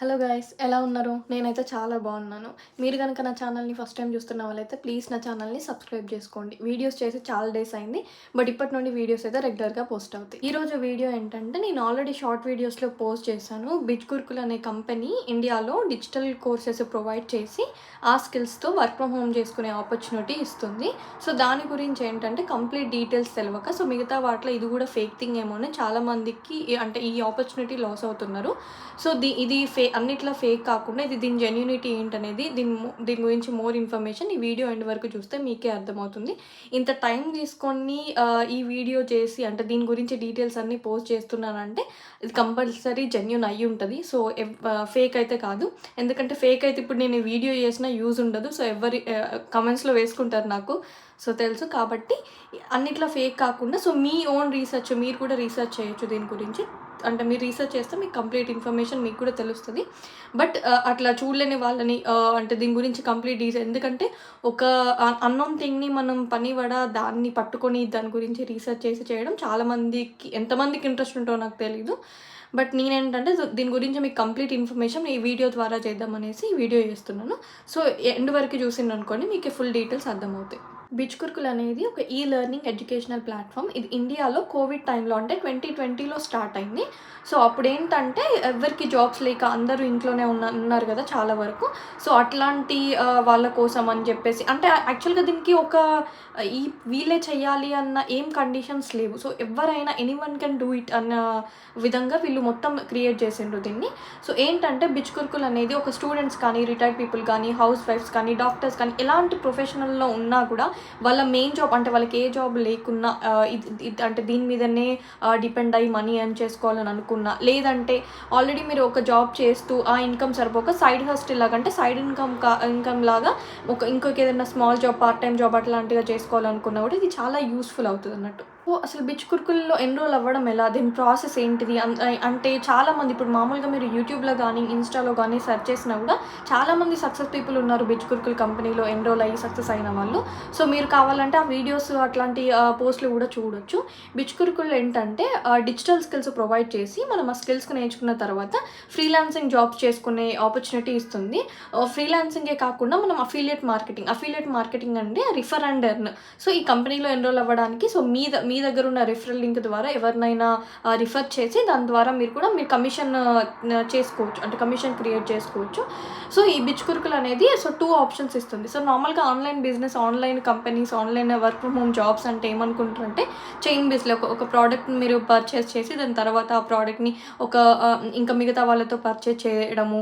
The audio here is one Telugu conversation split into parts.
హలో గైస్ ఎలా ఉన్నారు? నేనైతే చాలా బాగున్నాను. మీరు కనుక నా ఛానల్ని ఫస్ట్ టైం చూస్తున్న వాళ్ళైతే ప్లీజ్ నా ఛానల్ని సబ్స్క్రైబ్ చేసుకోండి. వీడియోస్ చేసి చాలా డేస్ అయింది బట్ ఇప్పటి నుండి వీడియోస్ అయితే రెగ్యులర్గా పోస్ట్ అవుతాయి. ఈరోజు వీడియో ఏంటంటే నేను ఆల్రెడీ షార్ట్ వీడియోస్లో పోస్ట్ చేశాను. బిట్ కుర్కుల్ అనే కంపెనీ ఇండియాలో డిజిటల్ కోర్సెస్ ప్రొవైడ్ చేసి ఆ స్కిల్స్తో వర్క్ ఫ్రమ్ హోమ్ చేసుకునే ఆపర్చునిటీ ఇస్తుంది. సో దాని గురించి ఏంటంటే కంప్లీట్ డీటెయిల్స్ తెలియక సో మిగతా వాటిలో ఇది కూడా ఫేక్ థింగ్ ఏమో అని చాలామందికి అంటే ఈ ఆపర్చునిటీ లాస్ అవుతున్నారు. సో ఇది ఫే అన్నిట్లో ఫేక్ కాకుండా ఇది దీని జెన్యూనిటీ ఏంటనేది దీని దీని గురించి మోర్ ఇన్ఫర్మేషన్ ఈ వీడియో ఎండ్ వరకు చూస్తే మీకే అర్థమవుతుంది. ఇంత టైం తీసుకొని ఈ వీడియో చేసి అంటే దీని గురించి డీటెయిల్స్ అన్నీ పోస్ట్ చేస్తున్నానంటే ఇది కంపల్సరీ జెన్యున్ అయ్యి ఉంటుంది. సో ఫేక్ అయితే కాదు. ఎందుకంటే ఫేక్ అయితే ఇప్పుడు నేను వీడియో చేసిన యూజ్ ఉండదు. సో ఎవరి కమెంట్స్లో వేసుకుంటారు నాకు. సో తెలుసు కాబట్టి అన్నిట్లో ఫేక్ కాకుండా సో మీ ఓన్ రీసెర్చ్ మీరు కూడా రీసెర్చ్ చేయొచ్చు దీని గురించి. అంటే మీరు రీసెర్చ్ చేస్తే మీకు కంప్లీట్ ఇన్ఫర్మేషన్ మీకు కూడా తెలుస్తుంది. బట్ uh, అట్లా చూడలేని వాళ్ళని uh, అంటే దీని గురించి కంప్లీట్ డీటెయిల్ ఎందుకంటే ఒక uh, అన్నోన్ థింగ్ని మనం పనివడ దాన్ని పట్టుకొని దాని గురించి రీసెర్చ్ చేసి చేయడం చాలామందికి ఎంతమందికి ఇంట్రెస్ట్ ఉంటో నాకు తెలీదు. బట్ నేనేంటంటే సో దీని గురించి మీకు కంప్లీట్ ఇన్ఫర్మేషన్ ఈ వీడియో ద్వారా చేద్దామనేసి ఈ వీడియో చేస్తున్నాను. సో ఎండ్ వరకు చూసిండనుకోండి మీకు ఫుల్ డీటెయిల్స్ అర్థమవుతాయి. బిచ్ కుర్కుల్ అనేది ఒక ఈ లెర్నింగ్ ఎడ్యుకేషనల్ ప్లాట్ఫామ్ ఇది ఇండియాలో కోవిడ్ టైంలో అంటే ట్వంటీ ట్వంటీలో స్టార్ట్ అయింది. సో అప్పుడు ఏంటంటే ఎవరికి జాబ్స్ లేక అందరూ ఇంట్లోనే ఉన్న ఉన్నారు కదా చాలా వరకు. సో అట్లాంటి వాళ్ళ కోసం అని చెప్పేసి అంటే యాక్చువల్గా దీనికి ఒక ఈ వీలే చెయ్యాలి అన్న ఏం కండిషన్స్ లేవు. సో ఎవరైనా anyone can do it అన్న విధంగా వీళ్ళు మొత్తం క్రియేట్ చేసిండ్రు దీన్ని. సో ఏంటంటే బిచ్ కుర్కుల్ అనేది ఒక స్టూడెంట్స్ కానీ రిటైర్డ్ పీపుల్ కానీ హౌస్ వైఫ్స్ కానీ డాక్టర్స్ కానీ ఎలాంటి ప్రొఫెషనల్లో ఉన్నా కూడా వాళ్ళ మెయిన్ జాబ్ అంటే వాళ్ళకి ఏ జాబ్ లేకున్నా ఇది అంటే దీని మీదనే డిపెండ్ అయ్యి మనీ ఎర్న్ చేసుకోవాలని అనుకున్నా. లేదంటే ఆల్రెడీ మీరు ఒక జాబ్ చేస్తూ ఆ ఇన్కమ్ సరిపోక సైడ్ హస్టిల్ లాగా అంటే సైడ్ ఇన్కమ్ కా ఇన్కమ్ లాగా ఒక ఇంకొక ఏదైనా small job part time job అట్లాంటిగా చేసుకోవాలనుకున్నా కూడా ఇది చాలా యూస్ఫుల్ అవుతుంది అన్నట్టు. అసలు బిచ్ కుర్కుల్లో ఎన్రోల్ అవ్వడం ఎలా? దీని ప్రాసెస్ ఏంటిది? అన్- అంటే చాలా మంది ఇప్పుడు మామూలుగా మీరు యూట్యూబ్లో కానీ ఇన్స్టాలో కానీ సెర్చ్ చేసినా కూడా చాలా మంది సక్సెస్ పీపుల్ ఉన్నారు బిచ్ కుర్కుల్ కంపెనీలో ఎన్రోల్ అయ్యి సక్సెస్ అయిన వాళ్ళు. సో మీరు కావాలంటే ఆ వీడియోస్ అట్లాంటి పోస్ట్లు కూడా చూడొచ్చు. బిచ్ కుర్కుల్ ఏంటంటే డిజిటల్ స్కిల్స్ ప్రొవైడ్ చేసి మనం ఆ స్కిల్స్ నేర్చుకున్న తర్వాత ఫ్రీలాన్సింగ్ జాబ్స్ చేసుకునే ఆపర్చునిటీ ఇస్తుంది. ఫ్రీలాన్సింగే కాకుండా మనం అఫిలియేట్ మార్కెటింగ్ అఫిలియేట్ మార్కెటింగ్ అంటే రిఫర్ అండ్ ఎర్న్. సో ఈ కంపెనీలో ఎన్రోల్ అవ్వడానికి సో మీద మీ దగ్గర ఉన్న రిఫరల్ లింక్ ద్వారా ఎవరినైనా రిఫర్ చేసి దాని ద్వారా మీరు కూడా మీరు కమిషన్ చేసుకోవచ్చు. అంటే కమిషన్ క్రియేట్ చేసుకోవచ్చు. సో ఈ బిచ్ కురుకులు అనేది సో టూ ఆప్షన్స్ ఇస్తుంది. సో నార్మల్గా online business online companies online work from home jobs అంటే ఏమనుకుంటారంటే చైన్ బిజినెస్ ఒక ఒక ప్రోడక్ట్ మీరు పర్చేస్ చేసి దాని తర్వాత ఆ ప్రోడక్ట్ని ఒక ఇంకా మిగతా వాళ్ళతో పర్చేస్ చేయడము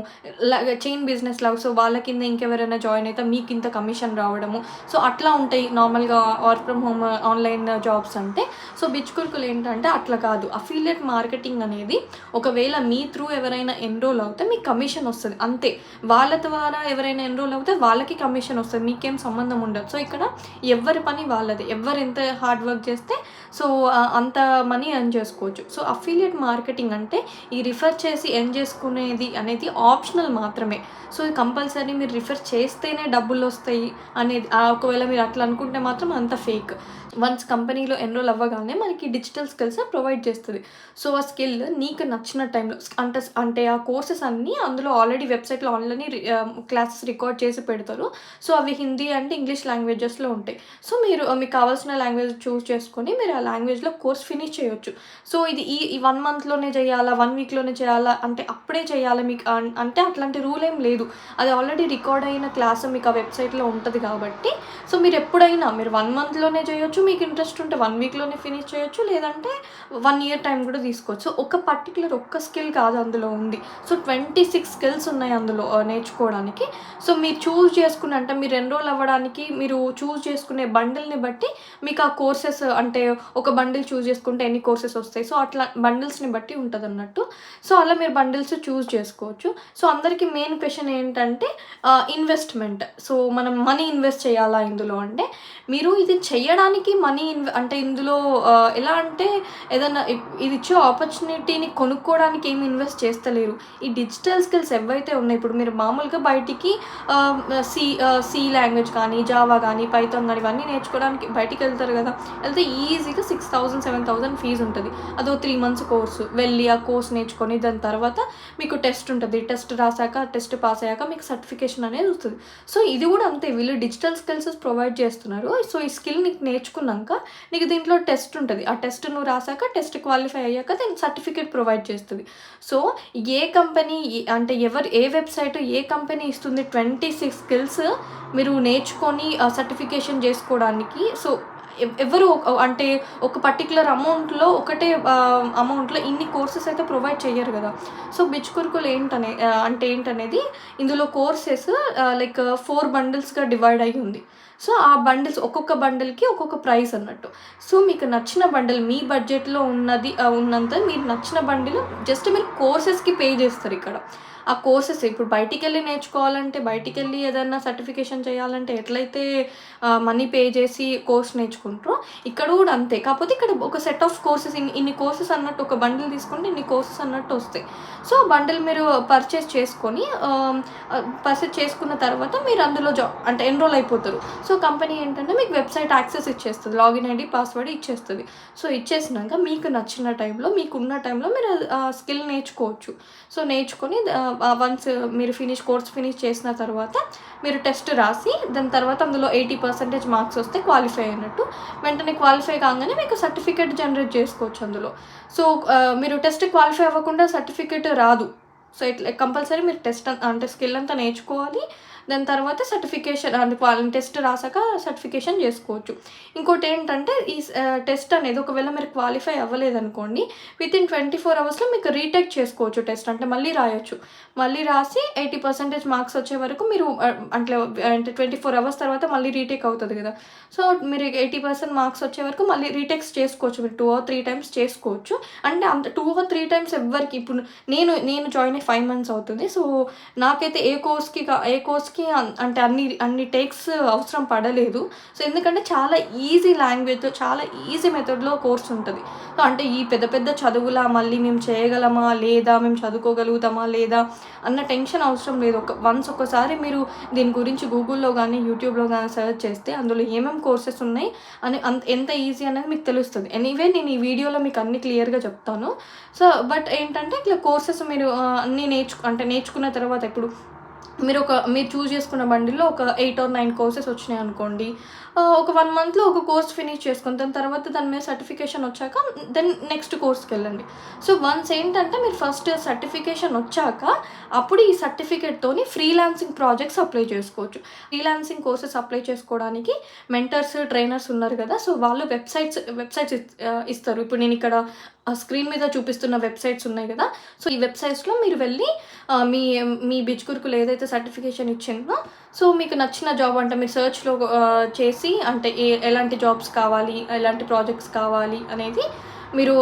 చైన్ బిజినెస్ లాగా సో వాళ్ళ కింద ఇంకెవరైనా జాయిన్ అయితే మీకు ఇంత కమిషన్ రావడము. సో అట్లా ఉంటాయి నార్మల్గా work from home online jobs అంటే. సో బిచ్ ఏంటంటే అట్లా కాదు. అఫిలియట్ మార్కెటింగ్ అనేది ఒకవేళ మీ త్రూ ఎవరైనా ఎన్రోల్ అవుతే మీకు కమిషన్ వస్తుంది. అంతే. వాళ్ళ ద్వారా ఎవరైనా ఎన్రోల్ అవుతే వాళ్ళకి కమిషన్ వస్తుంది. మీకేం సంబంధం ఉండదు. సో ఇక్కడ ఎవరి పని వాళ్ళది. ఎవరు ఎంత హార్డ్ వర్క్ చేస్తే సో అంత మనీ ఎర్న్ చేసుకోవచ్చు. సో అఫిలియట్ మార్కెటింగ్ అంటే ఈ రిఫర్ చేసి ఎర్న్ చేసుకునేది అనేది ఆప్షనల్ మాత్రమే. సో కంపల్సరీ మీరు రిఫర్ చేస్తేనే డబ్బులు వస్తాయి అనేది ఒకవేళ మీరు అట్లా అనుకుంటే మాత్రం అంత ఫేక్ వన్స్ కంపెనీలో ఎన్రోల్ అవ్వగానే మనకి డిజిటల్ స్కిల్స్ ప్రొవైడ్ చేస్తుంది. సో ఆ స్కిల్ నీకు నచ్చిన టైంలో అంటే అంటే ఆ కోర్సెస్ అన్నీ అందులో ఆల్రెడీ వెబ్సైట్లో ఆన్లైన్ క్లాసెస్ రికార్డ్ చేసి పెడతారు. సో అవి హిందీ అండ్ ఇంగ్లీష్ లాంగ్వేజెస్లో ఉంటాయి. సో మీరు మీకు కావాల్సిన లాంగ్వేజ్ చూస్ చేసుకొని మీరు ఆ లాంగ్వేజ్లో కోర్స్ ఫినిష్ చేయొచ్చు. సో ఇది ఈ ఈ వన్ మంత్లోనే చేయాలా వన్ వీక్లోనే చేయాలా అంటే అప్పుడే చేయాలా మీకు అంటే అట్లాంటి రూల్ ఏం లేదు. అది ఆల్రెడీ రికార్డ్ అయిన క్లాస్ మీకు ఆ వెబ్సైట్లో ఉంటుంది కాబట్టి. సో మీరు ఎప్పుడైనా మీరు వన్ మంత్లోనే చేయొచ్చు మీకు ఇంట్రెస్ట్ ఉంటే వన్ వీక్లోనే ఫినిష్ చేయొచ్చు లేదంటే వన్ ఇయర్ టైం కూడా తీసుకోవచ్చు. ఒక పర్టికులర్ ఒక్క స్కిల్ కాదు అందులో ఉంది. సో ట్వంటీ సిక్స్ స్కిల్స్ ఉన్నాయి అందులో నేర్చుకోవడానికి. సో మీరు చూస్ చేసుకున్న అంటే మీరు ఎన్రోల్ అవ్వడానికి మీరు చూస్ చేసుకునే బండిల్ని బట్టి మీకు ఆ కోర్సెస్ అంటే ఒక బండిల్ చూస్ చేసుకుంటే ఎన్ని కోర్సెస్ వస్తాయి. సో అట్లా బండిల్స్ని బట్టి ఉంటుంది అన్నట్టు సో అలా మీరు బండిల్స్ చూస్ చేసుకోవచ్చు. సో అందరికీ మెయిన్ క్వశ్చన్ ఏంటంటే ఇన్వెస్ట్మెంట్. సో మనం మనీ ఇన్వెస్ట్ చేయాలా ఇందులో అంటే మీరు ఇది చేయడానికి ఎవరికి మనీ ఇన్ అంటే ఇందులో ఎలా అంటే ఏదైనా ఇది ఇచ్చే ఆపర్చునిటీని కొనుక్కోవడానికి ఏమి ఇన్వెస్ట్ చేస్తలేరు. ఈ డిజిటల్ స్కిల్స్ ఎవైతే ఉన్నాయి ఇప్పుడు మీరు మామూలుగా బయటికి సి సి లాంగ్వేజ్ కానీ జావా కానీ పైథాన్ కానీ ఇవన్నీ నేర్చుకోవడానికి బయటికి వెళ్తారు కదా వెళ్తే ఈజీగా six thousand seven thousand fee ఉంటుంది. అదో త్రీ మంత్స్ కోర్సు వెళ్ళి ఆ కోర్స్ నేర్చుకొని దాని తర్వాత మీకు టెస్ట్ ఉంటుంది. టెస్ట్ రాసాక టెస్ట్ పాస్ అయ్యాక మీకు సర్టిఫికేషన్ అనేది వస్తుంది. సో ఇది కూడా అంతే వీళ్ళు డిజిటల్ స్కిల్స్ ప్రొవైడ్ చేస్తున్నారు. సో ఈ స్కిల్ నీకు రాసుకున్నాక నీకు దీంట్లో టెస్ట్ ఉంటుంది. ఆ టెస్ట్ నువ్వు రాసాక టెస్ట్ క్వాలిఫై అయ్యాక దీనికి సర్టిఫికేట్ ప్రొవైడ్ చేస్తుంది. సో ఏ కంపెనీ అంటే ఎవరు ఏ వెబ్సైట్ ఏ కంపెనీ ఇస్తుంది ట్వంటీ సిక్స్ స్కిల్స్ మీరు నేర్చుకొని సర్టిఫికేషన్ చేసుకోవడానికి. సో ఎవరు అంటే ఒక పర్టికులర్ అమౌంట్లో ఒకటే అమౌంట్లో ఇన్ని కోర్సెస్ అయితే ప్రొవైడ్ చేయరు కదా. సో బిచ్ కురుకులు ఏంటనే అంటే ఏంటనేది ఇందులో కోర్సెస్ లైక్ ఫోర్ బండిల్స్గా డివైడ్ అయి ఉంది. సో ఆ బండిల్స్ ఒక్కొక్క బండిల్కి ఒక్కొక్క ప్రైస్ అన్నట్టు. సో మీకు నచ్చిన బండిల్ మీ బడ్జెట్లో ఉన్నది ఉన్నంత మీరు నచ్చిన బండిల్ జస్ట్ మీరు కోర్సెస్కి పే చేస్తారు ఇక్కడ. ఆ కోర్సెస్ ఇప్పుడు బయటికి వెళ్ళి నేర్చుకోవాలంటే బయటికి వెళ్ళి ఏదైనా సర్టిఫికేషన్ చేయాలంటే ఎట్లయితే మనీ పే చేసి కోర్స్ నేర్చుకుంటారో ఇక్కడ కూడా అంతే. కాకపోతే ఇక్కడ ఒక సెట్ ఆఫ్ కోర్సెస్ ఇన్ని ఇన్ని కోర్సెస్ అన్నట్టు ఒక బండిల్ తీసుకుంటే ఇన్ని కోర్సెస్ అన్నట్టు వస్తాయి. సో బండిల్ మీరు పర్చేస్ చేసుకొని పర్చేస్ చేసుకున్న తర్వాత మీరు అందులో జా అంటే ఎన్రోల్ అయిపోతారు. సో కంపెనీ ఏంటంటే మీకు వెబ్సైట్ యాక్సెస్ ఇచ్చేస్తుంది లాగిన్ ఐడి పాస్వర్డ్ ఇచ్చేస్తుంది. సో ఇచ్చేసినాక మీకు నచ్చిన టైంలో మీకు ఉన్న టైంలో మీరు స్కిల్ నేర్చుకోవచ్చు. సో నేర్చుకొని వన్స్ మీరు ఫినిష్ కోర్స్ ఫినిష్ చేసిన తర్వాత మీరు టెస్ట్ రాసి దాని తర్వాత అందులో ఎయిటీ పర్సెంటేజ్ మార్క్స్ వస్తే క్వాలిఫై అయినట్టు. వెంటనే క్వాలిఫై కాగానే మీకు సర్టిఫికేట్ జనరేట్ చేసుకోవచ్చు అందులో. సో మీరు టెస్ట్ క్వాలిఫై అవ్వకుండా సర్టిఫికేట్ రాదు. సో ఇట్లా కంపల్సరీ మీరు టెస్ట్ అంటే స్కిల్ అంతా నేర్చుకోవాలి. దాని తర్వాత సర్టిఫికేషన్ అంటే టెస్ట్ రాసాక సర్టిఫికేషన్ చేసుకోవచ్చు. ఇంకోటి ఏంటంటే ఈ టెస్ట్ అనేది ఒకవేళ మీరు క్వాలిఫై అవ్వలేదనుకోండి విత్ ఇన్ ట్వంటీ ఫోర్ అవర్స్లో మీకు రీటేక్ చేసుకోవచ్చు టెస్ట్ అంటే మళ్ళీ రాయొచ్చు. మళ్ళీ రాసి ఎయిటీ పర్సెంటేజ్ మార్క్స్ వచ్చే వరకు మీరు అంటే అంటే ట్వంటీ ఫోర్ అవర్స్ తర్వాత మళ్ళీ రీటేక్ అవుతుంది కదా. సో మీరు ఎయిటీ పర్సెంట్ మార్క్స్ వచ్చే వరకు మళ్ళీ రీటేక్స్ చేసుకోవచ్చు. మీరు టూ ఆర్ త్రీ టైమ్స్ చేసుకోవచ్చు. అంటే అంత టూ ఆర్ త్రీ టైమ్స్ ఎవరికి ఇప్పుడు నేను నేను జాయిన్ అయ్యి ఫైవ్ మంత్స్ అవుతుంది. సో నాకైతే ఏ కోర్స్కి ఏ కోర్స్ అన్- అంటే అన్ని అన్ని టేక్స్ అవసరం పడలేదు. సో ఎందుకంటే చాలా ఈజీ లాంగ్వేజ్తో చాలా ఈజీ మెథడ్లో కోర్స్ ఉంటుంది. సో అంటే ఈ పెద్ద పెద్ద చదువులా మళ్ళీ మేము చేయగలమా లేదా మేము చదువుకోగలుగుతామా లేదా అన్న టెన్షన్ అవసరం లేదు. ఒక వన్స్ ఒకసారి మీరు దీని గురించి గూగుల్లో కానీ యూట్యూబ్లో కానీ సెర్చ్ చేస్తే అందులో ఏమేమి కోర్సెస్ ఉన్నాయి అని అంత ఎంత ఈజీ అనేది మీకు తెలుస్తుంది. ఎనీవే నేను ఈ వీడియోలో మీకు అన్ని క్లియర్గా చెప్తాను. సో బట్ ఏంటంటే ఇట్లా కోర్సెస్ మీరు అన్నీ నేర్చు అంటే నేర్చుకున్న తర్వాత ఇప్పుడు మీరు ఒక మీరు చూస్ చేసుకున్న బండిలో ఒక ఎయిట్ ఆర్ నైన్ కోర్సెస్ వచ్చినాయి అనుకోండి. ఒక వన్ మంత్లో ఒక కోర్స్ ఫినిష్ చేసుకుని దాని తర్వాత దాని మీద సర్టిఫికేషన్ వచ్చాక దెన్ నెక్స్ట్ కోర్స్కి వెళ్ళండి సో వన్స్ ఏంటంటే మీరు ఫస్ట్ సర్టిఫికేషన్ వచ్చాక అప్పుడు ఈ సర్టిఫికేట్తోని ఫ్రీలాన్సింగ్ ప్రాజెక్ట్స్ అప్లై చేసుకోవచ్చు. ఫ్రీలాన్సింగ్ కోర్సెస్ అప్లై చేసుకోవడానికి మెంటర్స్ ట్రైనర్స్ ఉన్నారు కదా సో వాళ్ళు వెబ్సైట్స్ వెబ్సైట్స్ ఇస్తారు. ఇప్పుడు నేను ఇక్కడ స్క్రీన్ మీద చూపిస్తున్న వెబ్సైట్స్ ఉన్నాయి కదా. సో ఈ వెబ్సైట్స్లో మీరు వెళ్ళి మీ మీ బిచ్ గురుకులు ఏదైతే సర్టిఫికేషన్ ఇచ్చిందో సో మీకు నచ్చిన జాబ్ అంటే మీరు సర్చ్లో చేసి అంటే ఏ ఎలాంటి జాబ్స్ కావాలి ఎలాంటి ప్రాజెక్ట్స్ కావాలి అనేది మీరు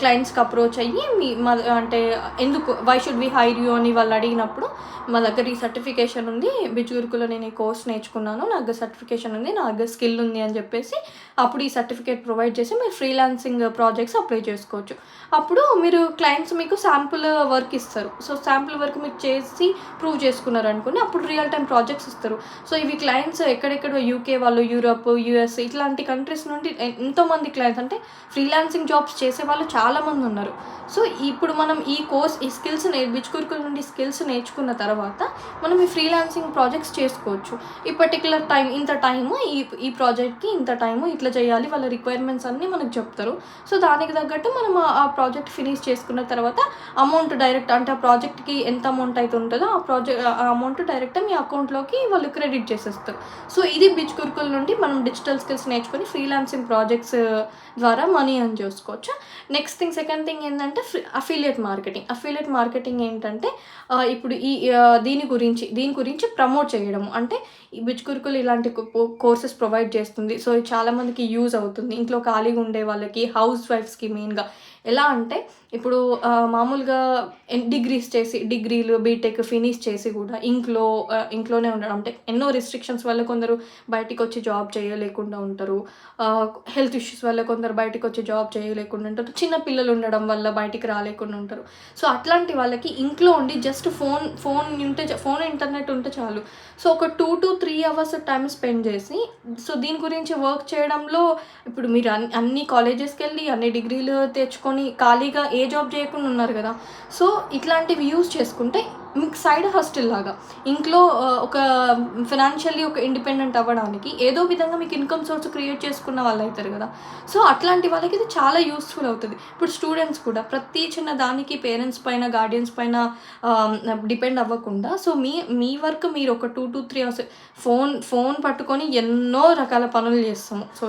క్లయింట్స్కి అప్రోచ్ అయ్యి మీ మా అంటే ఎందుకు why should we hire you అని వాళ్ళు అడిగినప్పుడు మా దగ్గర ఈ సర్టిఫికేషన్ ఉంది బిచ్ నేను ఈ కోర్స్ నేర్చుకున్నాను నా దగ్గర సర్టిఫికేషన్ ఉంది నా దగ్గర స్కిల్ ఉంది అని చెప్పేసి అప్పుడు ఈ సర్టిఫికేట్ ప్రొవైడ్ చేసి మీరు ఫ్రీలాన్సింగ్ ప్రాజెక్ట్స్ అప్లై చేసుకోవచ్చు. అప్పుడు మీరు క్లయింట్స్ మీకు శాంపుల్ వర్క్ ఇస్తారు. సో శాంపుల్ వర్క్ మీరు చేసి ప్రూవ్ చేసుకున్నారు అనుకోండి అప్పుడు రియల్ టైం ప్రాజెక్ట్స్ ఇస్తారు. సో ఇవి క్లయింట్స్ ఎక్కడెక్కడ యూకే వాళ్ళు యూరప్ యూఎస్ ఇట్లాంటి కంట్రీస్ నుండి ఎంతోమంది క్లయింట్స్ అంటే ఫ్రీలాన్సింగ్ జాబ్స్ చేసే వాళ్ళు చాలామంది ఉన్నారు. సో ఇప్పుడు మనం ఈ కోర్స్ ఈ స్కిల్స్ బిచ్ నుండి స్కిల్స్ నేర్చుకున్న తర్వాత మనం ఈ ఫ్రీలాన్సింగ్ ప్రాజెక్ట్స్ చేసుకోవచ్చు. ఈ పర్టికులర్ టైం ఇంత టైము ఈ ఈ ప్రాజెక్ట్కి ఇంత టైము ఇట్లా చేయాలి వాళ్ళ రిక్వైర్మెంట్స్ అన్నీ మనకు చెప్తారు. సో దానికి తగ్గట్టు మనం ఆ- ప్రాజెక్ట్ ఫినిష్ చేసుకున్న తర్వాత అమౌంట్ డైరెక్ట్ అంటే ఆ ప్రాజెక్ట్కి ఎంత అమౌంట్ అయితే ఉంటుందో ఆ ప్రాజెక్ట్ ఆ అమౌంట్ డైరెక్ట్ మీ అకౌంట్లోకి వాళ్ళు క్రెడిట్ చేసేస్తారు. సో ఇది బిచ్ గురుకుల నుండి మనం డిజిటల్ స్కిల్స్ నేర్చుకొని ఫ్రీలాన్సింగ్ ప్రాజెక్ట్స్ ద్వారా మనీ అని చేసుకోవచ్చు. నెక్స్ట్ థింగ్ సెకండ్ థింగ్ ఏంటంటే అఫిలియట్ మార్కెటింగ్ అఫిలియట్ మార్కెటింగ్ ఏంటంటే ఇప్పుడు ఈ దీని గురించి దీని గురించి ప్రమోట్ చేయడం అంటే ఈ బిచ్ కురుకులు ఇలాంటి కోర్సెస్ ప్రొవైడ్ చేస్తుంది. సో ఇది చాలామందికి యూజ్ అవుతుంది. ఇంట్లో ఖాళీగా ఉండే వాళ్ళకి హౌస్ వైఫ్స్కి మెయిన్గా ఎలా అంటే ఇప్పుడు మామూలుగా ఎన్- డిగ్రీస్ చేసి డిగ్రీలు బీటెక్ ఫినిష్ చేసి కూడా ఇంట్లో ఇంట్లోనే ఉండడం. అంటే ఎన్నో రిస్ట్రిక్షన్స్ వల్ల కొందరు బయటికి వచ్చి జాబ్ చేయలేకుండా ఉంటారు. హెల్త్ ఇష్యూస్ వల్ల కొందరు బయటకు వచ్చి జాబ్ చేయలేకుండా ఉంటారు. చిన్న పిల్లలు ఉండడం వల్ల బయటికి రాలేకుండా ఉంటారు. సో అట్లాంటి వాళ్ళకి ఇంట్లో ఉండి జస్ట్ ఫోన్ ఫోన్ ఉంటే ఫోన్ ఇంటర్నెట్ ఉంటే చాలు. సో ఒక two to three hours time spend చేసి సో దీని గురించి వర్క్ చేయడంలో ఇప్పుడు మీరు అన్ని అన్ని కాలేజెస్కి వెళ్ళి అన్ని డిగ్రీలు తెచ్చుకొని ఖాళీగా ఏ జాబ్ చేయకుండా ఉన్నారు కదా. సో ఇట్లాంటివి యూజ్ చేసుకుంటే మీకు సైడ్ హాస్టల్ లాగా. ఇంట్లో ఒక ఫినాన్షియల్లీ ఒక ఇండిపెండెంట్ అవ్వడానికి ఏదో విధంగా మీకు ఇన్కమ్ సోర్స్ క్రియేట్ చేసుకున్న వాళ్ళు అవుతారు కదా. సో అట్లాంటి వాళ్ళకి ఇది చాలా యూస్ఫుల్ అవుతుంది. ఇప్పుడు స్టూడెంట్స్ కూడా ప్రతి చిన్న దానికి పేరెంట్స్ పైన గార్డియన్స్ పైన డిపెండ్ అవ్వకుండా సో మీ మీ వర్క్ మీరు ఒక two to three hours phone phone పట్టుకొని ఎన్నో రకాల పనులు చేస్తాము. సో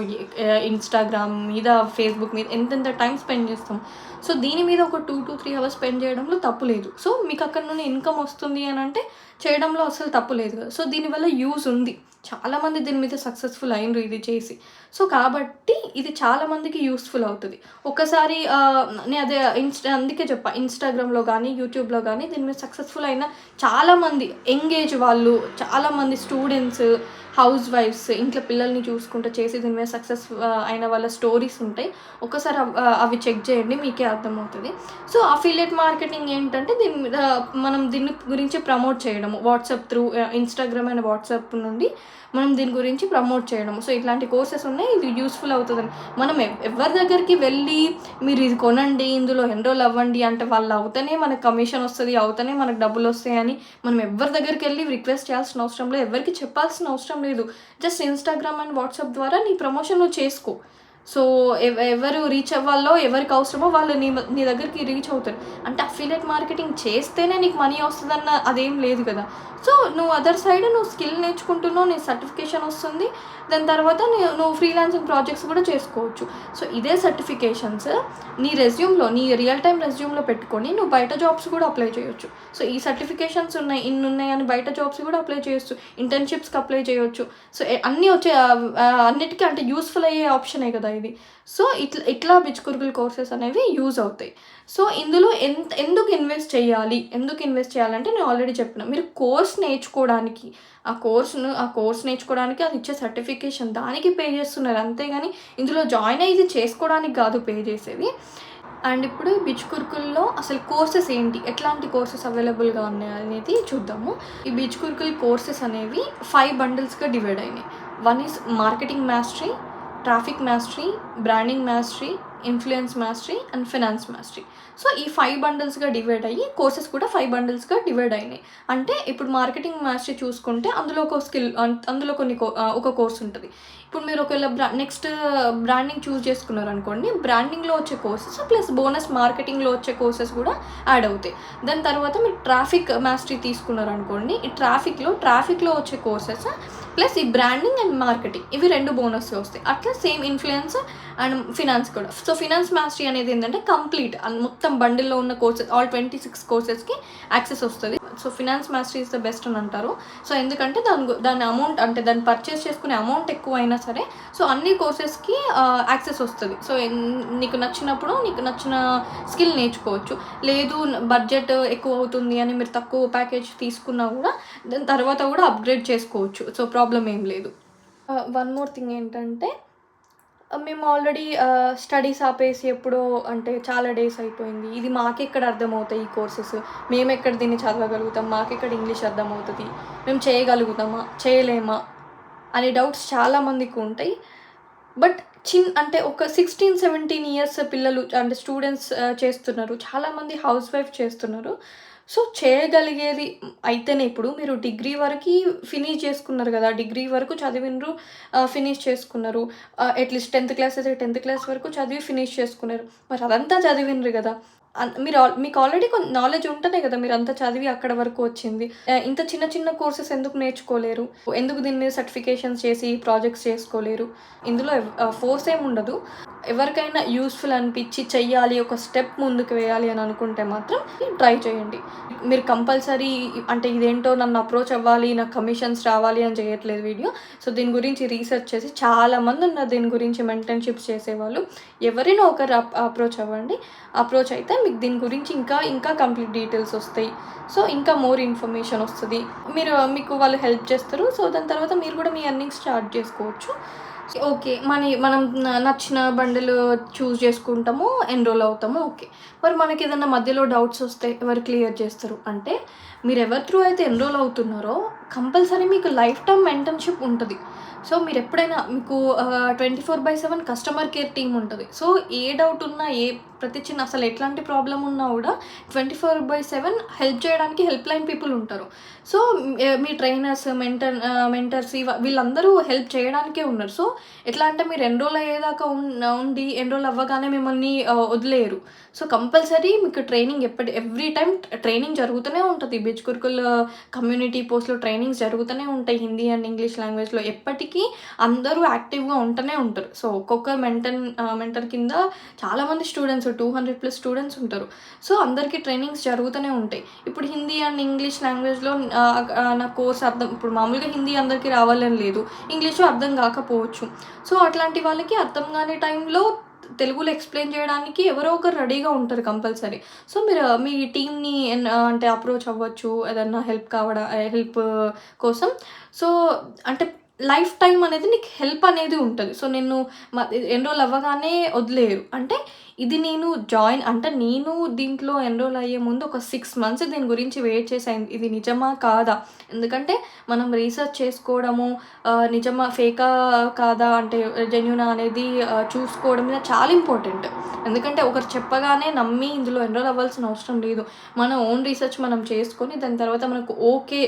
ఇన్స్టాగ్రామ్ మీద ఫేస్బుక్ మీద ఎంతెంత టైం స్పెండ్ చేస్తాం సో దీని మీద ఒక two to three hours spend చేయడంలో తప్పు లేదు. సో మీకు అక్కడ నుండి ఇన్కమ్ వస్తుంది అని అంటే చేయడంలో అసలు తప్పు లేదు కదా. సో దీనివల్ల యూజ్ ఉంది. చాలామంది దీని మీద సక్సెస్ఫుల్ అయినరు ఇది చేసి. సో కాబట్టి ఇది చాలామందికి యూస్ఫుల్ అవుతుంది. ఒకసారి నేను అదే ఇన్స్టా అందుకే చెప్పా ఇన్స్టాగ్రామ్లో కానీ యూట్యూబ్లో కానీ దీని మీద సక్సెస్ఫుల్ అయిన చాలామంది ఎంగేజ్ వాళ్ళు చాలామంది స్టూడెంట్స్ హౌస్ వైఫ్స్ ఇంట్లో పిల్లల్ని చూసుకుంటూ చేసి దీని మీద సక్సెస్ అయిన వాళ్ళ స్టోరీస్ ఉంటాయి. ఒకసారి అవి చెక్ చేయండి మీకే అర్థమవుతుంది. సో అఫిలియేట్ మార్కెటింగ్ ఏంటంటే దీని మీద మనం దీని గురించి ప్రమోట్ చేయడం. WhatsApp through Instagram and WhatsApp నుండి మనం దీని గురించి ప్రమోట్ చేయడం. సో ఇట్లాంటి కోర్సెస్ ఉన్నాయి ఇది యూస్ఫుల్ అవుతుందని. మనం ఎవరి దగ్గరికి వెళ్ళి మీరు ఇది కొనండి ఇందులో ఎన్రోల్ అవ్వండి అంటే వాళ్ళు అవుతనే మనకు కమిషన్ వస్తుంది అవుతనే మనకు డబ్బులు వస్తాయని మనం ఎవరి దగ్గరికి వెళ్ళి రిక్వెస్ట్ చేయాల్సిన అవసరం లేదు. ఎవరికి చెప్పాల్సిన అవసరం లేదు లేదు. జస్ట్ ఇన్స్టాగ్రామ్ అండ్ వాట్సాప్ ద్వారా నీ ప్రమోషన్ నువ్వు చేసుకో. సో ఎవ- ఎవరు రీచ్ అవ్వాలో ఎవరికి అవసరమో వాళ్ళు నీ నీ దగ్గరికి రీచ్ అవుతారు. అంటే అఫిలియట్ మార్కెటింగ్ చేస్తేనే నీకు మనీ వస్తుందన్న అదేం లేదు కదా. సో నువ్వు అదర్ సైడ్ నువ్వు స్కిల్ నేర్చుకుంటున్నావు నీ సర్టిఫికేషన్ వస్తుంది. దాని తర్వాత నువ్వు ఫ్రీలాన్సింగ్ ప్రాజెక్ట్స్ కూడా చేసుకోవచ్చు. సో ఇదే సర్టిఫికేషన్స్ నీ రెజ్యూమ్లో నీ రియల్ టైం రెజ్యూమ్లో పెట్టుకొని నువ్వు బయట జాబ్స్ కూడా అప్లై చేయొచ్చు. సో ఈ సర్టిఫికేషన్స్ ఉన్నాయి ఇన్ని ఉన్నాయని బయట జాబ్స్ కూడా అప్లై చేయొచ్చు. ఇంటర్న్షిప్స్కి అప్లై చేయొచ్చు. సో అన్నీ వచ్చే అన్నిటికీ అంటే యూస్ఫుల్ అయ్యే ఆప్షనే కదా అనేవి. సో ఇట్లా ఇట్లా బిచ్కురుగుల కోర్సెస్ అనేవి యూజ్ అవుతాయి. సో ఇందులో ఎంత ఎందుకు ఇన్వెస్ట్ చేయాలి? ఎందుకు ఇన్వెస్ట్ చేయాలంటే నేను ఆల్రెడీ చెప్పిన. మీరు కోర్స్ నేర్చుకోవడానికి ఆ కోర్స్ను ఆ కోర్స్ నేర్చుకోవడానికి అది ఇచ్చే సర్టిఫికేషన్ దానికి పే చేస్తున్నారు. అంతేగాని ఇందులో జాయిన్ అయ్యి చేసుకోవడానికి కాదు పే చేసేది. అండ్ ఇప్పుడు బిచ్ కుర్కుల్లో అసలు కోర్సెస్ ఏంటి? ఎట్లాంటి కోర్సెస్ అవైలబుల్గా ఉన్నాయి అనేది చూద్దాము. ఈ బిచ్ కుర్కుల్ కోర్సెస్ అనేవి ఫైవ్ బండిల్స్గా డివైడ్ అయినాయి. One is marketing mastery traffic mastery branding mastery influence mastery and finance mastery. So ఈ ఫైవ్ బండిల్స్గా డివైడ్ అయ్యి కోర్సెస్ కూడా ఫైవ్ బండిల్స్గా డివైడ్ అయినాయి. అంటే ఇప్పుడు మార్కెటింగ్ మాస్టరీ చూసుకుంటే అందులో ఒక స్కిల్ అందులో కొన్ని ఒక కోర్స్ ఉంటుంది. ఇప్పుడు మీరు ఒకవేళ బ్రా నెక్స్ట్ బ్రాండింగ్ చూస్ చేసుకున్నారు అనుకోండి బ్రాండింగ్లో వచ్చే కోర్సెస్ ప్లస్ బోనస్ మార్కెటింగ్లో వచ్చే కోర్సెస్ కూడా యాడ్ అవుతాయి. దాని తర్వాత మీరు ట్రాఫిక్ మాస్టరీ తీసుకున్నారు అనుకోండి ఈ ట్రాఫిక్లో ట్రాఫిక్లో వచ్చే కోర్సెస్ ప్లస్ ఈ బ్రాండింగ్ అండ్ మార్కెటింగ్ ఇవి రెండు బోనస్ వస్తాయి. అట్లా సేమ్ ఇన్ఫ్లుయెన్స్ అండ్ ఫినాన్స్ కూడా. సో ఫినాన్స్ మాస్టరీ అనేది ఏంటంటే కంప్లీట్ మొత్తం బండిల్లో ఉన్న కోర్సెస్ ఆల్ ట్వంటీ సిక్స్ కోర్సెస్కి యాక్సెస్ వస్తుంది. So finance mastery is the best అని అంటారు. సో ఎందుకంటే దాని దాని అమౌంట్ అంటే దాన్ని పర్చేస్ చేసుకునే అమౌంట్ ఎక్కువ అయినా సరే సో అన్ని కోర్సెస్కి యాక్సెస్ వస్తుంది. సో నీకు నచ్చినప్పుడు నీకు నచ్చిన స్కిల్ నేర్చుకోవచ్చు. లేదు బడ్జెట్ ఎక్కువ అవుతుంది అని మీరు తక్కువ ప్యాకేజ్ తీసుకున్నా కూడా దాని తర్వాత కూడా అప్గ్రేడ్ చేసుకోవచ్చు. సో ప్రాబ్లం ఏం లేదు. వన్ మోర్ థింగ్ ఏంటంటే మేము ఆల్రెడీ స్టడీస్ ఆపేసి ఎప్పుడో అంటే చాలా డేస్ అయిపోయింది. ఇది మాకెక్కడ అర్థమవుతాయి ఈ కోర్సెస్ మేము ఎక్కడ దీన్ని చదవగలుగుతాం? మాకెక్కడ ఇంగ్లీష్ అర్థమవుతుంది? మేము చేయగలుగుతామా? చేయలేమా? అనే డౌట్స్ చాలామందికి ఉంటాయి. బట్ చిన్ అంటే ఒక సిక్స్టీన్ సెవెంటీన్ ఇయర్స్ పిల్లలు అంటే స్టూడెంట్స్ చేస్తున్నారు. చాలామంది హౌస్ వైఫ్ చేస్తున్నారు. సో చేయగలిగేది అయితేనే ఇప్పుడు మీరు డిగ్రీ వరకు ఫినిష్ చేసుకున్నారు కదా డిగ్రీ వరకు చదివినరు ఫినిష్ చేసుకున్నారు. అట్లీస్ట్ టెన్త్ క్లాస్ అయితే టెన్త్ క్లాస్ వరకు చదివి ఫినిష్ చేసుకున్నారు. మరి అదంతా చదివినరు కదా. మీరు ఆల్- మీకు ఆల్రెడీ కొంత నాలెడ్జ్ ఉంటేనే కదా మీరు అంతా చదివి అక్కడ వరకు వచ్చింది. ఇంత చిన్న చిన్న కోర్సెస్ ఎందుకు నేర్చుకోలేరు? ఎందుకు దీని మీద సర్టిఫికేషన్స్ చేసి ప్రాజెక్ట్స్ చేసుకోలేరు? ఇందులో ఫోర్స్ ఏమి ఉండదు. ఎవరికైనా యూస్ఫుల్ అనిపించి చెయ్యాలి ఒక స్టెప్ ముందుకు వేయాలి అని అనుకుంటే మాత్రం ట్రై చేయండి. మీరు కంపల్సరీ అంటే ఇదేంటో నన్ను అప్రోచ్ అవ్వాలి నాకు కమిషన్స్ రావాలి అని చేయట్లేదు వీడియో. సో దీని గురించి రీసెర్చ్ చేసి చాలామంది ఉన్నారు దీని గురించి మెంటర్షిప్స్ చేసేవాళ్ళు. ఎవరైనా ఒకరు అప్రోచ్ అవ్వండి. అప్రోచ్ అయితే మీకు దీని గురించి ఇంకా ఇంకా కంప్లీట్ డీటెయిల్స్ వస్తాయి. సో ఇంకా మోర్ ఇన్ఫర్మేషన్ వస్తుంది. మీరు మీకు వాళ్ళు హెల్ప్ చేస్తారు. సో దాని తర్వాత మీరు కూడా మీ అర్నింగ్ స్టార్ట్ చేసుకోవచ్చు. ఓకే మన మనం నచ్చిన బండిలు చూస్ చేసుకుంటాము ఎన్రోల్ అవుతాము ఓకే మరి మనకి ఏదైనా మధ్యలో డౌట్స్ వస్తే ఎవరు క్లియర్ చేస్తారు? అంటే మీరు ఎవరి త్రూ అయితే ఎన్రోల్ అవుతున్నారో కంపల్సరీ మీకు లైఫ్ టైం మెంటర్షిప్ ఉంటుంది. సో మీరు ఎప్పుడైనా మీకు twenty four by seven customer care team ఉంటుంది. సో ఏ డౌట్ ఉన్నా ఏ ప్రతి చిన్న అసలు ఎట్లాంటి ప్రాబ్లం ఉన్నా కూడా twenty four by seven help చేయడానికి హెల్ప్ లైన్ పీపుల్ ఉంటారు. సో మీ ట్రైనర్స్ మెంటర్ మెంటర్స్ వీళ్ళందరూ హెల్ప్ చేయడానికే ఉన్నారు. సో ఎట్లా అంటే మీరు ఎన్రోల్ అయ్యేదాకా ఉన్- ఉండి ఎన్రోల్ అవ్వగానే మిమ్మల్ని వదిలేయరు. సో కంపల్సరీ మీకు ట్రైనింగ్ ఎప్పటి ఎవ్రీ టైం ట్రైనింగ్ జరుగుతూనే ఉంటుంది. బిచ్ కుర్కుల్ కమ్యూనిటీ పోస్ట్లో ట్రైనింగ్స్ జరుగుతూనే ఉంటాయి. హిందీ అండ్ ఇంగ్లీష్ లాంగ్వేజ్లో ఎప్పటికీ అందరూ యాక్టివ్గా ఉంటూనే ఉంటారు. సో ఒక్కొక్క మెంటర్ మెంటర్ కింద చాలామంది students two hundred plus students ఉంటారు. సో అందరికీ ట్రైనింగ్స్ జరుగుతూనే ఉంటాయి. ఇప్పుడు హిందీ అండ్ ఇంగ్లీష్ లాంగ్వేజ్లో నా కోర్స్ అర్థం ఇప్పుడు మామూలుగా హిందీ అందరికీ రావాలని లేదు. ఇంగ్లీషు అర్థం కాకపోవచ్చు. సో అట్లాంటి వాళ్ళకి అర్థం కాని టైంలో తెలుగులో ఎక్స్ప్లెయిన్ చేయడానికి ఎవరో ఒకరు రెడీగా ఉంటారు కంపల్సరీ. సో మీరు మీ టీమ్ని అంటే అప్రోచ్ అవ్వచ్చు ఏదన్నా హెల్ప్ కావడం హెల్ప్ కోసం. సో అంటే లైఫ్ టైం అనేది నీకు హెల్ప్ అనేది ఉంటుంది. సో నేను ఎన్రోల్ అవ్వగానే వదిలేరు. అంటే ఇది నేను జాయిన్ అంటే నేను దీంట్లో ఎన్రోల్ అయ్యే ముందు ఒక సిక్స్ మంత్స్ దీని గురించి వెయిట్ చేశాను ఇది నిజమా కాదా? ఎందుకంటే మనం రీసెర్చ్ చేసుకోవడము నిజమా ఫేకా కాదా? అంటే జెన్యునా అనేది చూసుకోవడం మీద చాలా ఇంపార్టెంట్. ఎందుకంటే ఒకరు చెప్పగానే నమ్మి ఇందులో ఎన్రోల్ అవ్వాల్సిన అవసరం లేదు. మన ఓన్ రీసెర్చ్ మనం చేసుకొని దాని తర్వాత మనకు ఓకే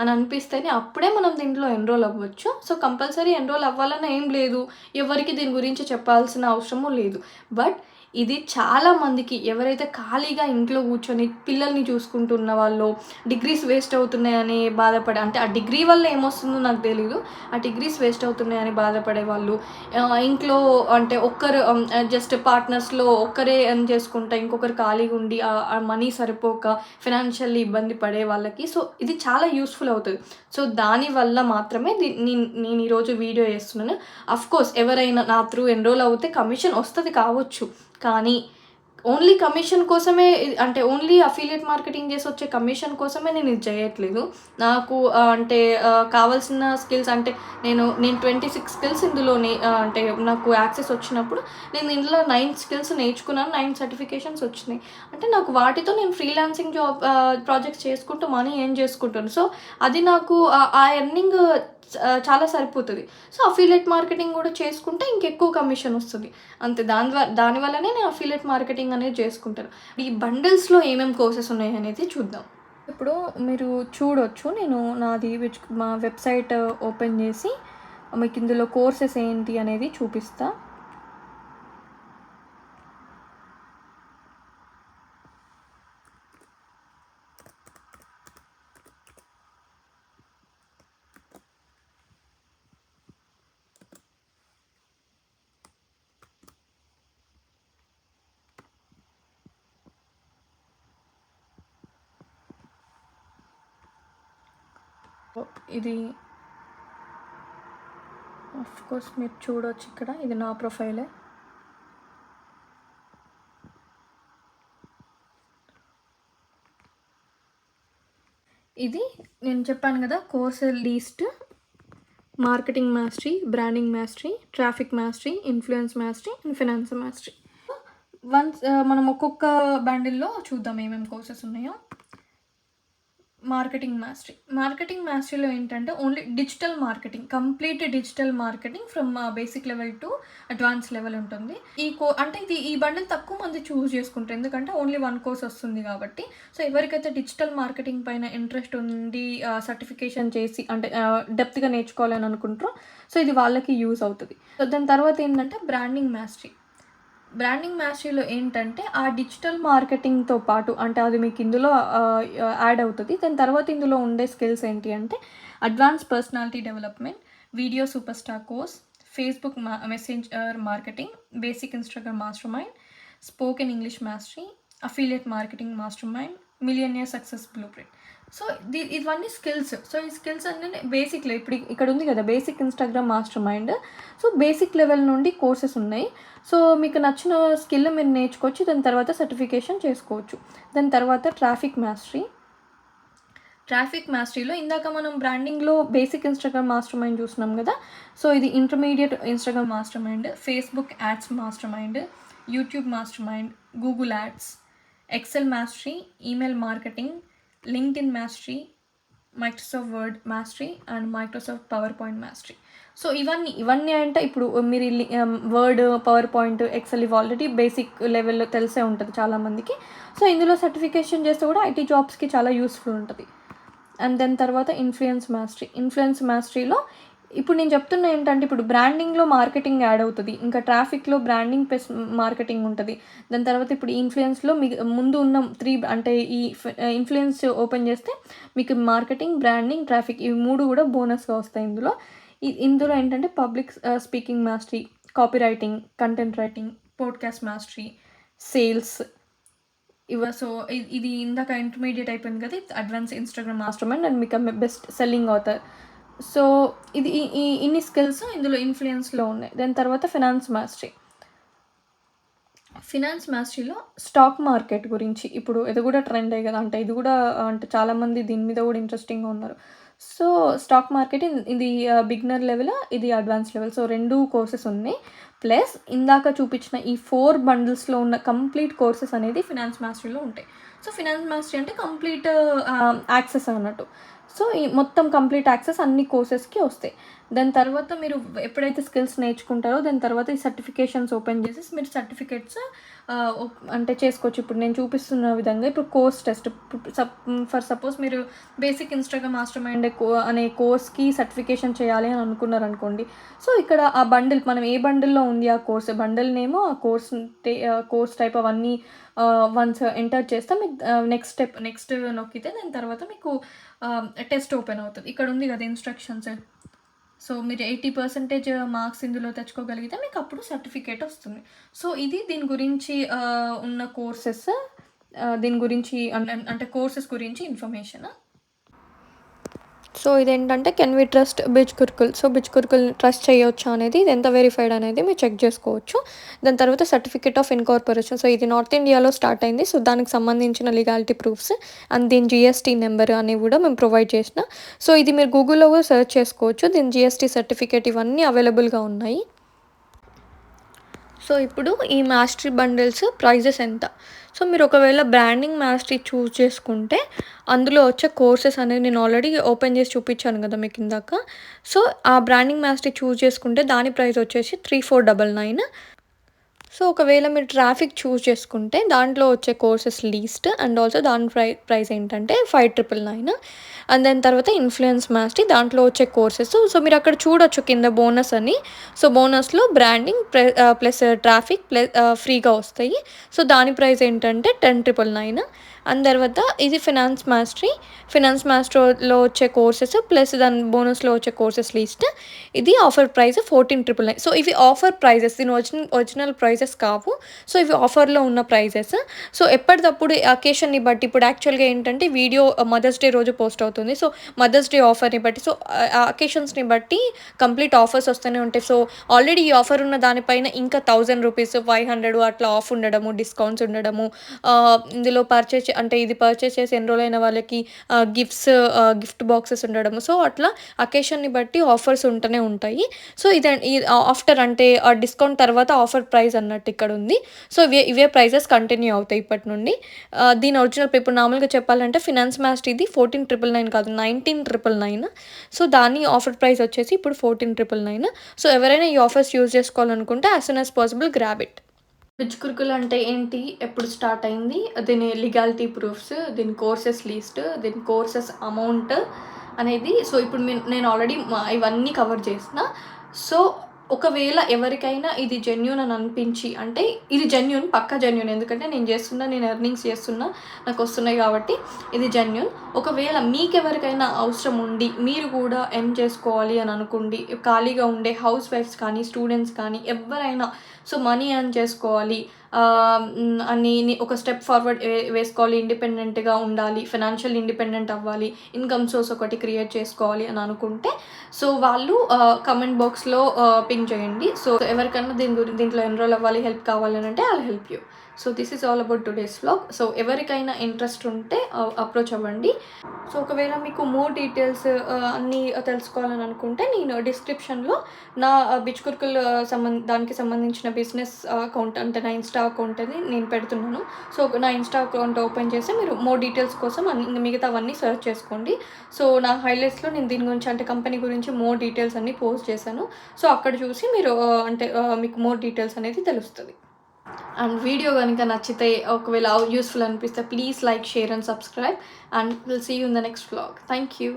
అని అనిపిస్తేనే అప్పుడే మనం దీంట్లో ఎన్రోల్ అవ్వచ్చు. సో కంపల్సరీ ఎన్రోల్ అవ్వాలని ఏం లేదు. ఎవరికి దీని గురించి చెప్పాల్సిన అవసరము లేదు. బట్ ఇది చాలా మందికి ఎవరైతే ఖాళీగా ఇంట్లో కూర్చొని పిల్లల్ని చూసుకుంటున్న వాళ్ళు డిగ్రీస్ వేస్ట్ అవుతున్నాయని బాధపడే అంటే ఆ డిగ్రీ వల్ల ఏమొస్తుందో నాకు తెలియదు ఆ డిగ్రీస్ వేస్ట్ అవుతున్నాయని బాధపడే వాళ్ళు ఇంట్లో అంటే ఒక్కరు జస్ట్ పార్ట్నర్స్లో ఒక్కరే ఎర్న్ చేసుకుంటా ఇంకొకరు ఖాళీగా ఉండి ఆ మనీ సరిపోక ఫినాన్షియల్లీ ఇబ్బంది పడే వాళ్ళకి సో ఇది చాలా యూస్ఫుల్ అవుతుంది. సో దానివల్ల మాత్రమే నేను నేను ఈరోజు వీడియో చేస్తున్నాను. అఫ్కోర్స్ ఎవరైనా నా త్రూ ఎన్రోల్ అవుతే కమిషన్ వస్తుంది కావచ్చు. కానీ ఓన్లీ కమిషన్ కోసమే అంటే ఓన్లీ అఫిలియేట్ మార్కెటింగ్ చేసి వచ్చే కమిషన్ కోసమే నేను ఇది చేయట్లేదు. నాకు అంటే కావాల్సిన స్కిల్స్ అంటే నేను నేను ట్వంటీ సిక్స్ స్కిల్స్ ఇందులోనే అంటే నాకు యాక్సెస్ వచ్చినప్పుడు నేను ఇందులో నైన్ స్కిల్స్ నేర్చుకున్నాను నైన్ సర్టిఫికేషన్స్ వచ్చినాయి. అంటే నాకు వాటితో నేను ఫ్రీలాన్సింగ్ జాబ్ ప్రాజెక్ట్స్ చేసుకుంటూ మనీ ఏం చేసుకుంటాను. సో అది నాకు ఆ ఎర్నింగ్ చాలా సరిపోతుంది. సో అఫిలియట్ మార్కెటింగ్ కూడా చేసుకుంటే ఇంకెక్కువ కమిషన్ వస్తుంది. అంతే దాని ద్వారా దానివల్లనే నేను అఫిలియట్ మార్కెటింగ్ అనేది చేసుకుంటాను. ఈ బండిల్స్లో ఏమేమి కోర్సెస్ ఉన్నాయి అనేది చూద్దాం. ఇప్పుడు మీరు చూడొచ్చు నేను నాది మా వెబ్సైట్ ఓపెన్ చేసి మీకు ఇందులో కోర్సెస్ ఏంటి అనేది చూపిస్తాను ఇది. కోర్స్ మీరు చూడొచ్చు ఇక్కడ. ఇది నా ప్రొఫైలే. ఇది నేను చెప్పాను కదా course list marketing mastery branding mastery traffic mastery influence mastery and finance mastery once మనం ఒక్కొక్క బండిల్లో చూద్దాం ఏమేమి కోర్సెస్ ఉన్నాయో. మార్కెటింగ్ మాస్టరీ మార్కెటింగ్ మాస్టరీలో ఏంటంటే only digital marketing complete digital marketing from basic level to advance level ఉంటుంది. ఈ కో అంటే ఇది ఈ బండిల్ తక్కువ మంది చూస్ చేసుకుంటారు. ఎందుకంటే ఓన్లీ వన్ కోర్స్ వస్తుంది కాబట్టి. సో ఎవరికైతే డిజిటల్ మార్కెటింగ్ పైన ఇంట్రెస్ట్ ఉండి uh, సర్టిఫికేషన్ చేసి అంటే uh, డెప్త్గా నేర్చుకోవాలని అనుకుంటారో సో ఇది వాళ్ళకి యూజ్ అవుతుంది. సో దాని తర్వాత ఏంటంటే బ్రాండింగ్ మాస్టరీ బ్రాండింగ్ మాస్టరీలో ఏంటంటే ఆ డిజిటల్ మార్కెటింగ్తో పాటు అంటే అది మీకు ఇందులో యాడ్ అవుతుంది. దాని తర్వాత ఇందులో ఉండే స్కిల్స్ ఏంటి అంటే advance personality development video superstar course Facebook మా messenger marketing basic Instagram mastermind spoken English mastery affiliate marketing mastermind millionaire success blueprint so the ఇవన్నీ స్కిల్స్. సో ఈ స్కిల్స్ అన్నీ బేసిక్లో ఇప్పుడు ఇక్కడ ఉంది కదా basic Instagram mastermind. So basic level నుండి కోర్సెస్ ఉన్నాయి. సో మీకు నచ్చిన స్కిల్ మీరు నేర్చుకోవచ్చు దాని తర్వాత సర్టిఫికేషన్ చేసుకోవచ్చు. దాని తర్వాత ట్రాఫిక్ మాస్టరీ. ట్రాఫిక్ మాస్టరీలో ఇందాక మనం బ్రాండింగ్లో బేసిక్ ఇన్స్టాగ్రామ్ మాస్టర్ మైండ్ చూస్తున్నాం కదా. సో ఇది intermediate Instagram mastermind Facebook ads mastermind YouTube mastermind Google ads Excel mastery email marketing LinkedIn mastery Microsoft Word mastery and Microsoft PowerPoint mastery so ఇవన్నీ ఇవన్నీ అంటే ఇప్పుడు మీరు వర్డ్ పవర్ పాయింట్ ఎక్సెల్ ఇవి ఆల్రెడీ బేసిక్ లెవెల్లో తెలిసే ఉంటుంది చాలామందికి సో ఇందులో సర్టిఫికేషన్ చేస్తే కూడా ఐటీ జాబ్స్కి చాలా యూస్ఫుల్ ఉంటుంది. అండ్ దెన్ తర్వాత ఇన్ఫ్లుయెన్స్ మాస్టరీ ఇన్ఫ్లుయెన్స్ మాస్టరీలో ఇప్పుడు నేను చెప్తున్నా ఏంటంటే ఇప్పుడు బ్రాండింగ్లో మార్కెటింగ్ యాడ్ అవుతుంది. ఇంకా ట్రాఫిక్లో బ్రాండింగ్ ప్లస్ మార్కెటింగ్ ఉంటుంది. దాని తర్వాత ఇప్పుడు ఇన్ఫ్లుయెన్స్లో మీకు ముందు ఉన్న త్రీ అంటే ఈ ఇన్ఫ్లుయెన్స్ ఓపెన్ చేస్తే మీకు మార్కెటింగ్ బ్రాండింగ్ ట్రాఫిక్ ఇవి మూడు కూడా బోనస్గా వస్తాయి ఇందులో. ఇందులో ఏంటంటే public speaking mastery copywriting content writing podcast mastery sales ఇవ సో ఇది ఇందాక ఇంటర్మీడియట్ అయిపోయింది కదా advance Instagram master mind and మీకు బెస్ట్ సెల్లింగ్ అవుతారు సో ఇది ఈ- ఇన్ని స్కిల్స్ ఇందులో ఇన్ఫ్లుయెన్స్లో ఉన్నాయి. దాని తర్వాత ఫినాన్స్ మాస్టరీ. ఫినాన్స్ మాస్టరీలో స్టాక్ మార్కెట్ గురించి ఇప్పుడు ఇది కూడా ట్రెండ్ అయ్యి కదా అంటే ఇది కూడా అంటే చాలామంది దీని మీద కూడా ఇంట్రెస్టింగ్గా ఉన్నారు. సో స్టాక్ మార్కెట్ ఇది బిగినర్ లెవెల్ ఇది అడ్వాన్స్ లెవెల్ సో రెండు కోర్సెస్ ఉన్నాయి. ప్లస్ ఇందాక చూపించిన ఈ ఫోర్ బండిల్స్లో ఉన్న కంప్లీట్ కోర్సెస్ అనేది ఫినాన్స్ మాస్టరీలో ఉంటాయి. సో ఫినాన్స్ మాస్టరీ అంటే కంప్లీట్ యాక్సెస్ అన్నట్టు. సో ఈ మొత్తం కంప్లీట్ యాక్సెస్ అన్ని కోర్సెస్కి వస్తాయి. దాని తర్వాత మీరు ఎప్పుడైతే స్కిల్స్ నేర్చుకుంటారో దాని తర్వాత ఈ సర్టిఫికేషన్స్ ఓపెన్ చేసి మీరు సర్టిఫికేట్స్ అంటే చేసుకోవచ్చు. ఇప్పుడు నేను చూపిస్తున్న విధంగా ఇప్పుడు కోర్స్ టెస్ట్. ఫర్ సపోజ్ మీరు బేసిక్ ఇన్స్టాగ్రామ్ మాస్టర్ మైండ్ అనే కోర్స్కి సర్టిఫికేషన్ చేయాలి అని అనుకున్నారు అనుకోండి సో ఇక్కడ ఆ బండిల్ మనం ఏ బండిల్లో ఉంది ఆ కోర్స్? బండిల్ నేమో ఆ కోర్స్ కోర్స్ టైప్ అవన్నీ వన్స్ ఎంటర్ చేస్తే మీకు నెక్స్ట్ స్టెప్ నెక్స్ట్ నొక్కితే దాని తర్వాత మీకు టెస్ట్ ఓపెన్ అవుతుంది. ఇక్కడ ఉంది కదా ఇన్స్ట్రక్షన్స్. సో మీరు ఎయిటీ పర్సెంటేజ్ మార్క్స్ ఇందులో తెచ్చుకోగలిగితే మీకు అప్పుడు సర్టిఫికేట్ వస్తుంది. సో ఇది దీని గురించి ఉన్న కోర్సెస్ దీని గురించి అంటే కోర్సెస్ గురించి ఇన్ఫర్మేషన్. సో ఇదేంటంటే can we trust Bizgurukul. So Bizgurukul trust చేయొచ్చా అనేది ఇది ఎంత వెరిఫైడ్ అనేది మీరు చెక్ చేసుకోవచ్చు. దాని తర్వాత సర్టిఫికేట్ ఆఫ్ ఇన్కార్పొరేషన్ సో ఇది నార్త్ ఇండియాలో స్టార్ట్ అయింది. సో దానికి సంబంధించిన లీగాలిటీ ప్రూఫ్స్ అండ్ దీని జిఎస్టీ నెంబర్ అనేవి కూడా మేము ప్రొవైడ్ చేసిన. సో ఇది మీరు గూగుల్లో కూడా సెర్చ్ చేసుకోవచ్చు. దీని జిఎస్టీ సర్టిఫికేట్ ఇవన్నీ అవైలబుల్గా ఉన్నాయి. సో ఇప్పుడు ఈ మాస్టరీ బండిల్స్ ప్రైజెస్ ఎంత? సో మీరు ఒకవేళ బ్రాండింగ్ మాస్టరీ చూస్ చేసుకుంటే అందులో వచ్చే కోర్సెస్ అనేది నేను ఆల్రెడీ ఓపెన్ చేసి చూపించాను కదా మీకు ఇందాక. సో ఆ బ్రాండింగ్ మాస్టరీ చూస్ చేసుకుంటే దాని ప్రైస్ వచ్చేసి three four double nine so ఒకవేళ మీరు ట్రాఫిక్ చూస్ చేసుకుంటే దాంట్లో వచ్చే కోర్సెస్ లీస్ట్ అండ్ ఆల్సో దాని ప్రై ప్రైస్ ఏంటంటే ఫైవ్ ట్రిపుల్ నైన్. అండ్ దాని తర్వాత ఇన్ఫ్లుయెన్స్ మాస్టరీ దాంట్లో వచ్చే కోర్సెస్. సో మీరు అక్కడ చూడొచ్చు కింద బోనస్ అని. సో బోనస్లో బ్రాండింగ్ ప్లస్ ట్రాఫిక్ ప్లస్ ఫ్రీగా వస్తాయి. సో దాని ప్రైస్ ఏంటంటే టెన్ ట్రిపుల్ నైన్. అండ్ తర్వాత ఇది ఫినాన్స్ మాస్టరీ. ఫినాన్స్ మాస్టర్లో వచ్చే కోర్సెస్ ప్లస్ దాని బోనస్లో వచ్చే కోర్సెస్ లిస్ట్. ఇది offer price fourteen triple nine. So ఇవి ఆఫర్ ప్రైజెస్. దీని ఒరిజినల్ ఒరిజినల్ ప్రైజెస్ కావు. సో ఇవి ఆఫర్లో ఉన్న ప్రైజెస్. సో ఎప్పటికప్పుడు అకేషన్ని బట్టి ఇప్పుడు యాక్చువల్గా ఏంటంటే వీడియో మదర్స్ డే రోజు పోస్ట్ అవుతుంది. సో మదర్స్ డే ఆఫర్ని బట్టి సో అకేషన్స్ని బట్టి కంప్లీట్ ఆఫర్స్ వస్తూనే ఉంటాయి. సో ఆల్రెడీ ఈ ఆఫర్ ఉన్న దానిపైన ఇంకా థౌజండ్ రూపీస్ ఫైవ్ హండ్రెడ్ అట్లా ఆఫ్ ఉండడము డిస్కౌంట్స్ ఉండడము ఇందులో పర్చేజ్ అంటే ఇది పర్చేస్ చేసి ఎన్రోల్ అయిన వాళ్ళకి గిఫ్ట్స్ గిఫ్ట్ బాక్సెస్ ఉండడం. సో అట్లా అకేషన్ని బట్టి ఆఫర్స్ ఉంటూనే ఉంటాయి. సో ఇది ఆఫ్టర్ అంటే డిస్కౌంట్ తర్వాత ఆఫర్ ప్రైస్ అన్నట్టు ఇక్కడ ఉంది. సో ఇవే ఇవే ప్రైజెస్ కంటిన్యూ అవుతాయి ఇప్పటి నుండి దీని ఒరిజినల్ ఇప్పుడు నార్మల్గా చెప్పాలంటే ఫినాన్స్ మాస్ట్ ఇది ఫోర్టీన్ ట్రిపుల్ నైన్ కాదు నైన్టీన్ ట్రిపుల్ నైన్ సో దాని ఆఫర్ ప్రైస్ వచ్చేసి ఇప్పుడు ఫోర్టీన్ ట్రిపుల్ నైన్ సో ఎవరైనా ఈ ఆఫర్స్ యూజ్ చేసుకోవాలనుకుంటే as soon as possible grab it Bizgurukul అంటే ఏంటి? ఎప్పుడు స్టార్ట్ అయింది? దీని లీగాలిటీ ప్రూఫ్స్ దీని కోర్సెస్ లిస్ట్ దీని కోర్సెస్ అమౌంట్ అనేది సో ఇప్పుడు నేను ఆల్రెడీ ఇవన్నీ కవర్ చేసిన. సో ఒకవేళ ఎవరికైనా ఇది జెన్యున్ అని అనిపించి అంటే ఇది జెన్యున్ పక్క జెన్యున్ ఎందుకంటే నేను చేస్తున్నా నేను ఎర్నింగ్స్ చేస్తున్నా నాకు వస్తున్నాయి కాబట్టి ఇది జెన్యున్ ఒకవేళ మీకెవరికైనా అవసరం ఉండి మీరు కూడా ఎర్న్ చేసుకోవాలి అని అనుకోండి ఖాళీగా ఉండే హౌస్ వైఫ్స్ కానీ స్టూడెంట్స్ కానీ ఎవరైనా సో మనీ ఎర్న్ చేసుకోవాలి అని ఒక స్టెప్ ఫార్వర్డ్ వేసుకోవాలి ఇండిపెండెంట్గా ఉండాలి ఫైనాన్షియల్ ఇండిపెండెంట్ అవ్వాలి ఇన్కమ్ సోర్స్ ఒకటి క్రియేట్ చేసుకోవాలి అని అనుకుంటే సో వాళ్ళు కమెంట్ బాక్స్లో పింక్ చేయండి. సో ఎవరికైనా దీని గురించి దీంట్లో ఎన్రోల్ అవ్వాలి హెల్ప్ కావాలి అని అంటే I help you so this is all about today's vlog so ఎవరికైనా ఇంట్రెస్ట్ ఉంటే అప్రోచ్ అవ్వండి. సో ఒకవేళ మీకు మోర్ డీటెయిల్స్ అన్నీ తెలుసుకోవాలని అనుకుంటే నేను డిస్క్రిప్షన్లో నా బిచ్కుర్కుల్ సంబంధ దానికి సంబంధించిన బిజినెస్ అకౌంట్ అంటే నా ఇన్స్టా అకౌంట్ అని నేను పెడుతున్నాను. సో నా ఇన్స్టా అకౌంట్ ఓపెన్ చేసి మీరు మోర్ డీటెయిల్స్ కోసం అన్ని మిగతా అవన్నీ సెర్చ్ చేసుకోండి. సో నా హైలైట్స్లో నేను దీని గురించి అంటే కంపెనీ గురించి మోర్ డీటెయిల్స్ అన్నీ పోస్ట్ చేశాను. సో అక్కడ చూసి మీరు అంటే మీకు మోర్ డీటెయిల్స్ అనేది తెలుస్తుంది. అండ్ వీడియో కనుక నచ్చితే ఒకవేళ యూస్ఫుల్ అనిపిస్తే please like share and subscribe and will see you in the next vlog thank you